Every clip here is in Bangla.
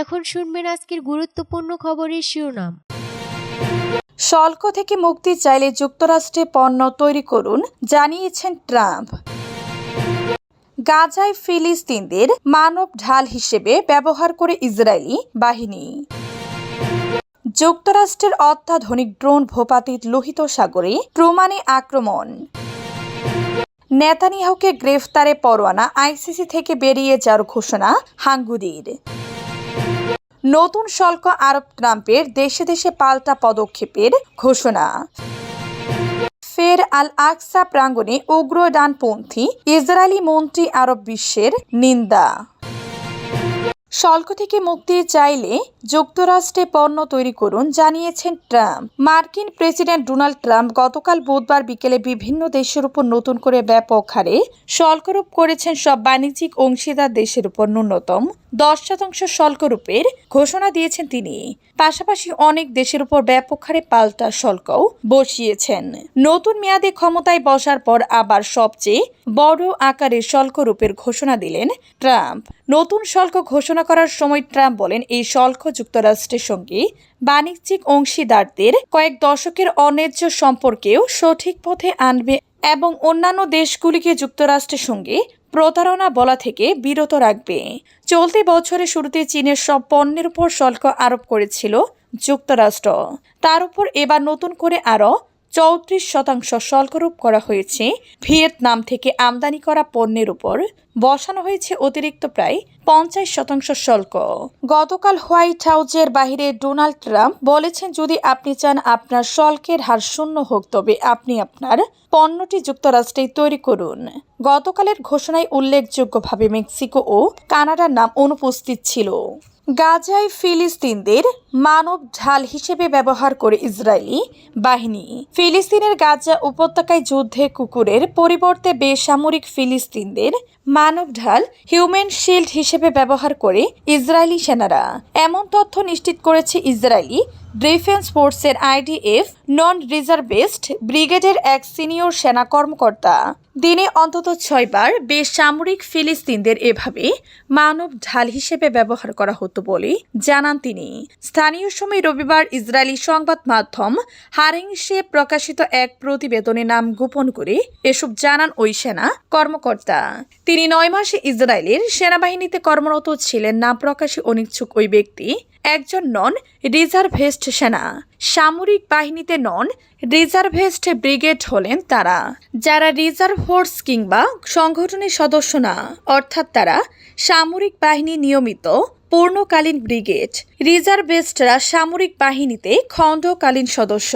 এখন আজকের গুরুত্বপূর্ণ খবরের শিরোনাম। শুল্ক থেকে মুক্তি চাইলে যুক্তরাষ্ট্রে পণ্য তৈরি করুন, জানিয়েছেন ট্রাম্প। গাজায় ফিলিস্তিনদের মানব ঢাল হিসেবে ব্যবহার করে ইসরায়েলি বাহিনী। যুক্তরাষ্ট্রের অত্যাধুনিক ড্রোন ভোপাতিত লোহিত সাগরে প্রমাণে আক্রমণ। নেতানিয়াহুকে গ্রেফতারে পরোয়ানা আইসিসি থেকে বেরিয়ে যাওয়ার ঘোষণা হাঙ্গুরির নতুন শুল্ক আরব ট্রাম্পের দেশে দেশে পাল্টা পদক্ষেপের ঘোষণা। ফের আল আকসা প্রাঙ্গণে উগ্র ডানপন্থী ইসরায়েলি মন্ত্রী আরব বিশ্বের নিন্দা। শুল্ক থেকে মুক্তি চাইলে যুক্তরাষ্ট্রে পণ্য তৈরি করুন, জানিয়েছেন ট্রাম্প। মার্কিন প্রেসিডেন্ট ডোনাল্ড ট্রাম্প গতকাল বুধবার বিকেলে বিভিন্ন দেশের উপর নতুন করে ব্যাপক হারে শুল্করূপ করেছেন সব বাণিজ্যিক অংশীদার দেশের উপর ন্যূনতম দশ শতাংশ শুল্করূপের ঘোষণা দিয়েছেন তিনি। পাশাপাশি অনেক দেশের উপর ব্যাপক হারে পাল্টা শুল্কও বসিয়েছেন। নতুন মেয়াদে ক্ষমতায় বসার পর আবার সবচেয়ে বড় আকারে শুল্করূপের ঘোষণা দিলেন ট্রাম্প। নতুন শুল্ক ঘোষণা করার সময় ট্রাম্প বলেন, এই শুল্ক যুক্তরাষ্ট্রের সঙ্গে বাণিজ্যিক অংশীদারদের কয়েক দশকের অন্যায্য সম্পর্কেও সঠিক পথে আনবে এবং অন্যান্য দেশগুলিকে যুক্তরাষ্ট্রের সঙ্গে প্রতারণা বলা থেকে বিরত রাখবে। চলতি বছরের শুরুতে চীনের সব পণ্যের উপর শুল্ক আরোপ করেছিল যুক্তরাষ্ট্র। তার উপর এবার নতুন করে আরও চৌত্রিশ শতাংশ শুল্করূপ করা হয়েছে। ভিয়েতনাম থেকে আমদানি করা পণ্যের উপর বসানো হয়েছে অতিরিক্ত প্রায় পঞ্চাশ শতাংশ শুল্ক গতকাল হোয়াইট হাউসের বাইরে ডোনাল্ড ট্রাম্প বলেছেন, যদি আপনি চান আপনার শুল্কের হার শূন্য হোক, তবে আপনি আপনার পণ্যটি যুক্তরাষ্ট্রে তৈরি করুন। গতকালের ঘোষণায় উল্লেখযোগ্যভাবে মেক্সিকো ও কানাডার নাম অনুপস্থিত ছিল। গাজায় ফিলিস্তিনদের মানব ঢাল হিসেবে ব্যবহার করে ইসরায়েলি বাহিনী। ফিলিস্তিনের গাজা উপত্যকায় যুদ্ধে কুকুরের পরিবর্তে বেসামরিক ফিলিস্তিনদের মানব ঢাল হিউম্যান শিল্ড হিসেবে ব্যবহার করে ইসরায়েলি সেনারা। এমন তথ্য নিশ্চিত করেছে ইসরায়েলি ডিফেন্স ফোর্সের আইডিএফ নন রিজার্ভিস্ট ব্রিগেডের এক সিনিয়র সেনা কর্মকর্তা। দিনে অন্তত ছয়বার বেসামরিক ফিলিস্তিনদের এভাবে মানব ঢাল হিসেবে ব্যবহার করা হতো বলে জানান তিনি। স্থানীয় সময় রবিবার ইসরায়েলি সংবাদ মাধ্যম হারিংসে প্রকাশিত এক প্রতিবেদনে নাম গোপন করে এসব জানান ওই সেনা কর্মকর্তা। তিনি নয় মাসে ইসরায়েলের সেনাবাহিনীতে কর্মরত ছিলেন নাম প্রকাশে অনিচ্ছুক ওই ব্যক্তি। একজন নন রিজার্ভেস্ট সেনা। সামরিক বাহিনীতে নন রিজার্ভেস্ট ব্রিগেড হলেন তারা, যারা রিজার্ভ ফোর্স কিংবা সংগঠনের সদস্য না। অর্থাৎ তারা সামরিক বাহিনী নিয়মিত পূর্ণকালীন ব্রিগেড, রিজার্ভেস্টরা সামরিক বাহিনীতে খণ্ডকালীন সদস্য।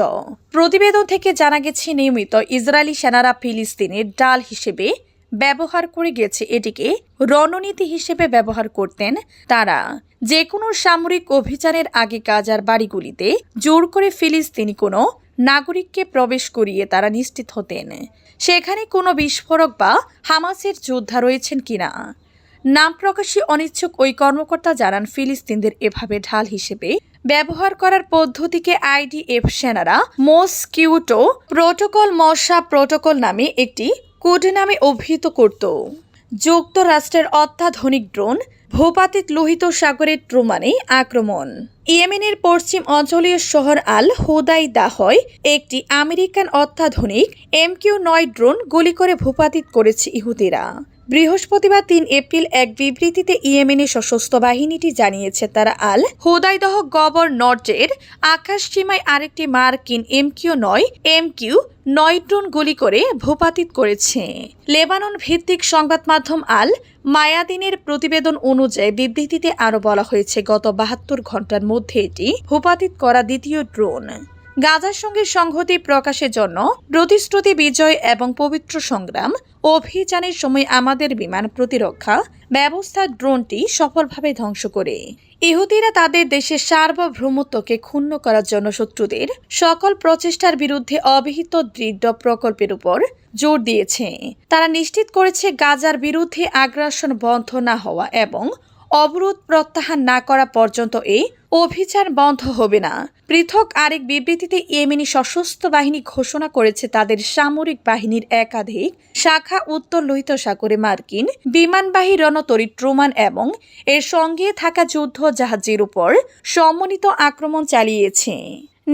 প্রতিবেদন থেকে জানা গেছে, নিয়মিত ইসরায়েলি সেনারা ফিলিস্তিনের ডাল হিসেবে ব্যবহার করে গেছে। এটিকে রণনীতি হিসেবে ব্যবহার করতেন তারা। যে কোনো সামরিক অভিযানের আগে গাজার বাড়িগুলিতে জোর করে ফিলিস্তিনি কোনো নাগরিককে প্রবেশ করিয়ে তারা নিশ্চিত হতেন। সেখানে কোনো বিস্ফোরক বা হামাসের যোদ্ধা রয়েছেন কিনা? নাম প্রকাশে অনিচ্ছুক ওই কর্মকর্তা জানান, ফিলিস্তিনদের এভাবে ঢাল হিসেবে ব্যবহার করার পদ্ধতিকে আইডিএফ সেনারা মোসকিউটো প্রোটোকল মশা প্রোটোকল নামে একটি কোড নামে অভিহিত করত। যুক্তরাষ্ট্রের অত্যাধুনিক ড্রোন ভূপাতিত লোহিত সাগরের ট্রুমানে আক্রমণ। ইয়েমেনের পশ্চিম অঞ্চলীয় শহর আল হুদাই দাহয় একটি আমেরিকান অত্যাধুনিক এমকিউ নয় ড্রোন গুলি করে ভূপাতিত করেছে ইহুদিরা। বৃহস্পতিবার তিন এপ্রিল এক বিবৃতিতে ইয়েমেনের সশস্ত্র বাহিনীটি জানিয়েছে, তারা আল হুদাইদহ গভর্নরের আকাশ সীমায় আরেকটি মার্কিন এমকিউ নয় এমকিউ নয় ড্রোন গুলি করে ভূপাতিত করেছে। লেবানন ভিত্তিক সংবাদ মাধ্যম আল মায়াদিনের প্রতিবেদন অনুযায়ী বিবৃতিতে আরও বলা হয়েছে, গত বাহাত্তর ঘণ্টার মধ্যে এটি ভূপাতিত করা দ্বিতীয় ড্রোন। গাজার সঙ্গে সংহতি প্রকাশের জন্য প্রতিশ্রুতি বিজয় এবং পবিত্র সংগ্রাম, অভিযানের সময় আমাদের বিমান প্রতিরক্ষা ব্যবস্থা ড্রোনটি সফলভাবে ধ্বংস করে। ইহুদিরা তাদের দেশের সার্বভৌমত্বকে ক্ষুণ্ণ করার জন্য শত্রুদের সকল প্রচেষ্টার বিরুদ্ধে অবিহিত দৃঢ় প্রকল্পের উপর জোর দিয়েছে। তারা নিশ্চিত করেছে গাজার বিরুদ্ধে আগ্রাসন বন্ধ না হওয়া এবং অবরোধ প্রত্যাহার না করা পর্যন্ত এই অভিযান বন্ধ হবে না। পৃথক আরেক বিবৃতিতে ইয়েমেনি সশস্ত্র বাহিনী ঘোষণা করেছে তাদের সামরিক বাহিনীর একাধিক শাখা উত্তর লোহিত সাগরে মার্কিন বিমানবাহী রণতরী ট্রুমান এবং এর সঙ্গে থাকা যুদ্ধ জাহাজের উপর সমন্বিত আক্রমণ চালিয়েছে।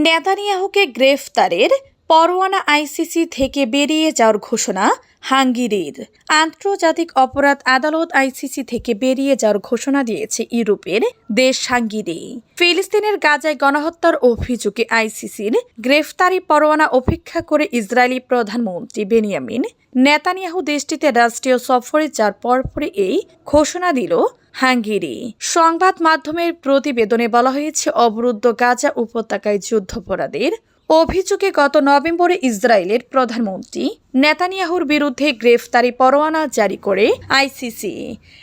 নেতানিয়াহুকে গ্রেফতারের পরোয়ানা আইসিসি থেকে বেরিয়ে যাওয়ার ঘোষণা হাঙ্গেরির। আন্তর্জাতিক অপরাধ আদালত আইসিসি থেকে বেরিয়ে যাওয়ার ঘোষণা দিয়েছে ইউরোপের দেশ হাঙ্গেরি। ফিলিস্তিনের গাজায় গণহত্যার অভিযোগে আইসিসির গ্রেফতারি পরোয়ানা অপেক্ষা করে ইসরায়েলি প্রধানমন্ত্রী বেনিয়ামিন নেতানিয়াহু দেশটিতে রাষ্ট্রীয় সফরে যার পরপরই এই ঘোষণা দিল হাঙ্গেরি। সংবাদ মাধ্যমের প্রতিবেদনে বলা হয়েছে, অবরুদ্ধ গাজা উপত্যকায় যুদ্ধাপরাধের অভিযোগে গত নভেম্বরে ইসরায়েলের প্রধানমন্ত্রী নেতানিয়াহুর বিরুদ্ধে গ্রেফতারি পরোয়ানা জারি করে আইসিসি।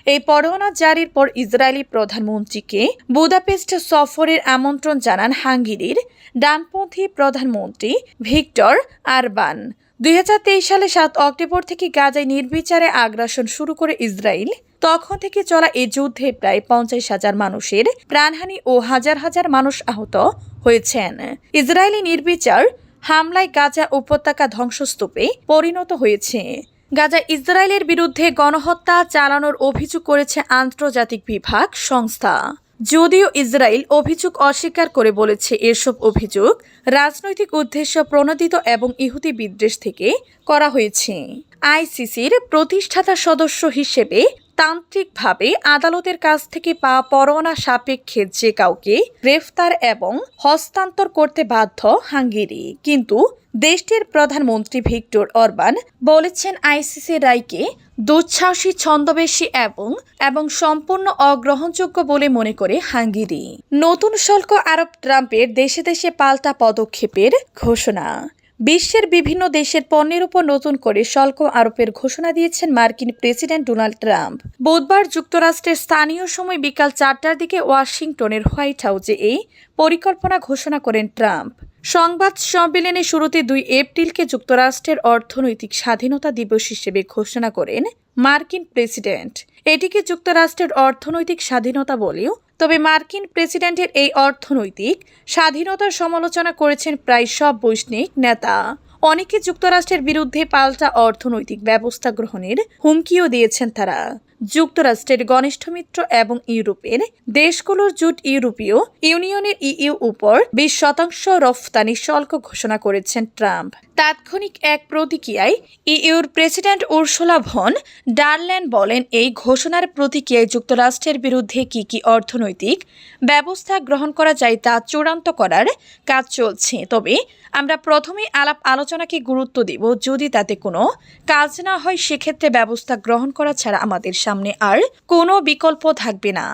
এই পরোয়ানা জারির পর ইসরায়েলি প্রধানমন্ত্রীকে বুদাপেস্ট সফরের আমন্ত্রণ জানান হাঙ্গেরির ডানপন্থী প্রধানমন্ত্রী ভিক্টর আরবান। দুই হাজার তেইশ সালে সাত অক্টোবর থেকে গাজায় নির্বিচারে আগ্রাসন শুরু করে ইসরায়েল। তখন থেকে চলা এই যুদ্ধে প্রায় পঞ্চাশ হাজার মানুষের প্রাণহানি ও হাজার হাজার মানুষ আহত হয়েছেন। ইসরায়েলি নির্বিচার হামলায় গাজা উপত্যকা ধ্বংসস্তূপে পরিণত হয়েছে। গাজা ইসরায়েলের বিরুদ্ধে গণহত্যা চালানোর অভিযোগ করেছে আন্তর্জাতিক বিভাগ সংস্থা। যদিও ইসরায়েল অভিযোগ অস্বীকার করে বলেছে এসব অভিযোগ রাজনৈতিক উদ্দেশ্য প্রণোদিত এবং ইহুদি বিদ্বেষ থেকে করা হয়েছে। আইসিসির প্রতিষ্ঠাতা সদস্য হিসেবে তান্ত্রিকভাবে আদালতের কাছ থেকে পাওয়া পরোয়ানা সাপেক্ষে যে কাউকে গ্রেফতার এবং হস্তান্তর করতে বাধ্য হাঙ্গেরি। কিন্তু দেশটির প্রধানমন্ত্রী ভিক্টর অরবান বলেছেন আইসিসি রায়কে দুঃসাহসী ছন্দবেশী এবং এবং সম্পূর্ণ অগ্রহণযোগ্য বলে মনে করে হাঙ্গেরি। নতুন শুল্ক আরব ট্রাম্পের দেশে দেশে পাল্টা পদক্ষেপের ঘোষণা। বিশ্বের বিভিন্ন দেশের পণ্যের উপর নতুন করে শুল্ক আরোপের ঘোষণা দিয়েছেন মার্কিন প্রেসিডেন্ট ডোনাল্ড ট্রাম্প। বুধবার যুক্তরাষ্ট্রের স্থানীয় সময় বিকাল চারটার দিকে ওয়াশিংটনের হোয়াইট হাউসে এই পরিকল্পনা ঘোষণা করেন ট্রাম্প। সংবাদ সম্মেলনে শুরুতে দুই এপ্রিলকে যুক্তরাষ্ট্রের অর্থনৈতিক স্বাধীনতা দিবস হিসেবে ঘোষণা করেন মার্কিন প্রেসিডেন্ট। এটিকে যুক্তরাষ্ট্রের অর্থনৈতিক স্বাধীনতা বলেও তবে মার্কিন প্রেসিডেন্টের এই অর্থনৈতিক স্বাধীনতার সমালোচনা করেছেন প্রায় সব বৈষ্ণিক নেতা। অনেকে যুক্তরাষ্ট্রের বিরুদ্ধে পাল্টা অর্থনৈতিক ব্যবস্থা গ্রহণের হুমকিও দিয়েছেন তারা। যুক্তরাষ্ট্রের ঘনিষ্ঠ মিত্র এবং ইউরোপের দেশগুলোর জোট ইউরোপীয় ইউনিয়নের ইইউ উপর বিশ শতাংশ রফতানি শুল্ক ঘোষণা করেছেন ট্রাম্প। তাৎক্ষণিক এক প্রতিক্রিয়ায় ইইউর president Ursula von der Leyen বলেন, এই ঘোষণার প্রতিক্রিয়ায় যুক্তরাষ্ট্রের বিরুদ্ধে কি কি অর্থনৈতিক ব্যবস্থা গ্রহণ করা যায় তা চূড়ান্ত করার কাজ চলছে। তবে আমরা প্রথমেই আলাপ আলোচনাকে গুরুত্ব দেব। যদি তাতে কোনো কাজ না হয়, সেক্ষেত্রে ব্যবস্থা গ্রহণ করা ছাড়া আমাদের সামনে আর কোনো বিকল্প থাকবে না।